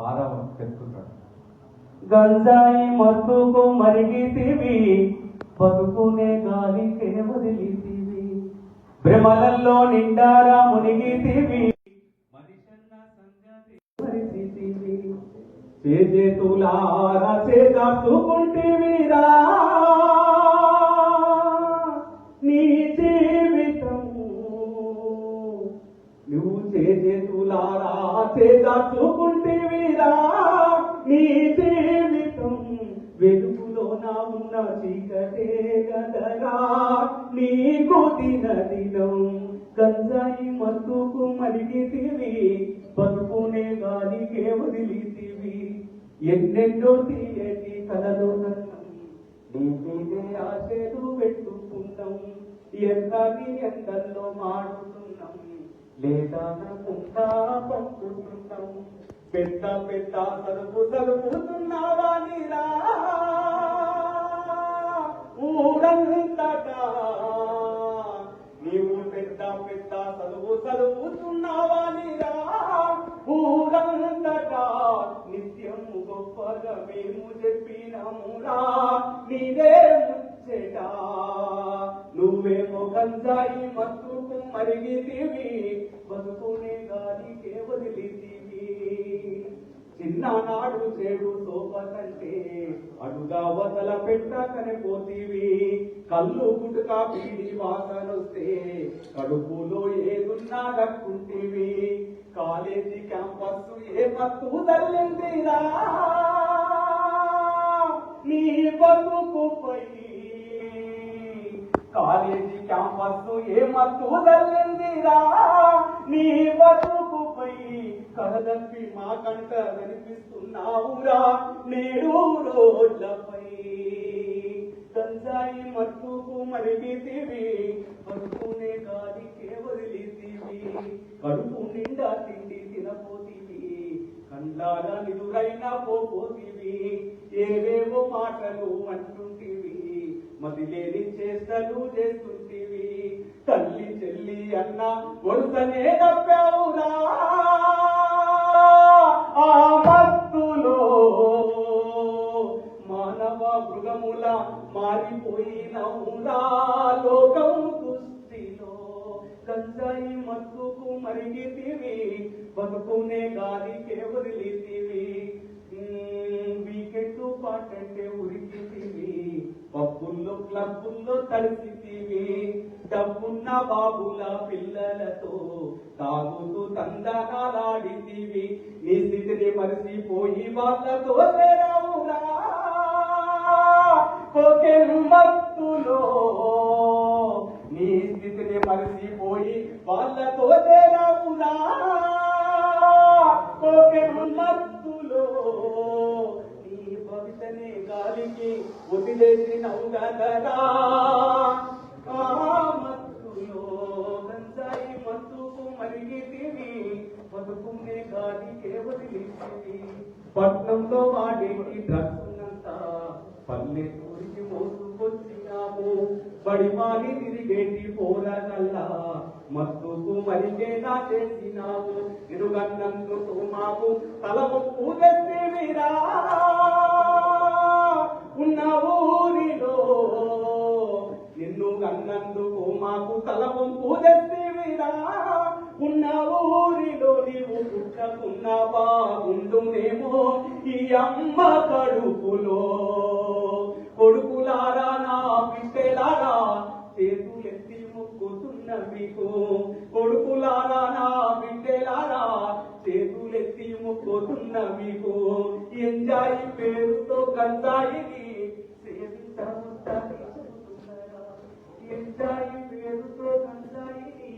బాధ తెలుపుతాడు గంజాయి మత్తుకు మరిగితివి బతుకునే గాలికే వదిలితివి. భ్రమలలో నిండారా మునిగితివి మనిషన్న సంగతి మరిచితివి. చేతులారా చేదాచుకుంటివిరా నీ జీవితం నువ్వు చేతులారా చేదాచుకుంటివిరా గదరా నీకు దిన దినం. గంజాయి మత్తుకు మరిగితివి బతుకునే గాలికే వదిలితివి ఎన్నెన్నో తీయటి కలలో నీకే ఆశలు పెట్టుకున్నాం. ఎంతని ఎందల్లో మాడుతున్నాం. లేదా నమ్ముతా పంపుతున్నాం. పెద్ద పెద్ద సరుకు సరుకుతున్నావా నీరా ఊరంతటా నీవు పెద్ద పెద్ద చదువు చదువుతున్నావా నీరా? ఊరంతటా నిత్యం గొప్పగా మేము చెప్పినమురా నీదే ముచ్చట. నువ్వేమో గంజాయి మత్తుకు మరిగితివి బతుకునే గాలికే వదిలితివి. చిన్ననాడు చెడు సోప అవతల పెట్టకనే పోతీవి. కళ్ళు గుటుక పీడి వాసనొస్తే కడుపులో ఏదున్నా దక్కుంటీవి. కాలేజీ క్యాంపస్ ఏ మత్తు తల్లిందిరా. నీ బతుకుపై కాలేజీ క్యాంపస్ ఏ మత్తు తల్లిందిరా. నీ బతుకుపై కడదప్పి మా కంట కనిపిస్తున్నావురా నేడు రోడ్లపై గంజాయి మత్తుకు మరిగితివి బతుకునే గాలికే వదిలితివి కడుపు నిండా తిండి తినపోతివి కండాల నిదురైనా పోపోతివి ఏవేవో మాటలు అంటుంటివి మదిలేని చేస్తలు చేస్తుంటివి. తల్లి చెల్లి అన్న వరుసనే తప్పావురా మృగముల మారిపోయినవురా లోకం దృష్టిలో గంజాయి మత్తుకు మరిగితివి బతుకునే గాలికే వదిలితివి. వీకెండ్ పాటంటే ఉరికితివి పబ్బుల్లో క్లబ్బుల్లో తడిసితివి. డబ్బున్న బాబుల పిల్లలతో తాగుతూ తందనాలాడితివి. నీ స్థితిని మరిసిపోయి వాళ్ళతో చేరావురా మత్తులో. నీ స్థితిని మరిసిపోయి వాళ్ళతో చేరావురా. కోకెన్ మత్తులో. నీ భవితనే గాలికి వదిలేసినవు గదరా మత్తులో గంజాయి మత్తుకు మరిగితివి. బతుకునే గాలికే వదిలేసివి పట్నంలో వాడేటి డ్రగ్స్ ఉన్నంత పల్లెటూరికి బడిమాలి తిరిగేటి పోరగల్లా. మత్తుకు మరిగేలా చేసినావు ఇరుగన్నందుకు మాకు తల ముప్పు మీరా. ఉన్న ఊరిలో నిన్ను కన్నందుకు మాకు తలము ముప్పు మీరా. ఉన్న ఊరిలో నీవు పుట్టకున్న బాగుండునేమో ఈ అమ్మ కడుపులో. కొడుకులారా నా పిట్టెలా చేతులెత్తి మొక్కుతున్న మీకు. కొడుకులారా నా బిడ్డలారా చేతులెత్తి మొక్కుతున్న మీకు. ఎంజాయి పేరుతో గంజాయిని ఎంజాయి పేరుతో గంజాయిని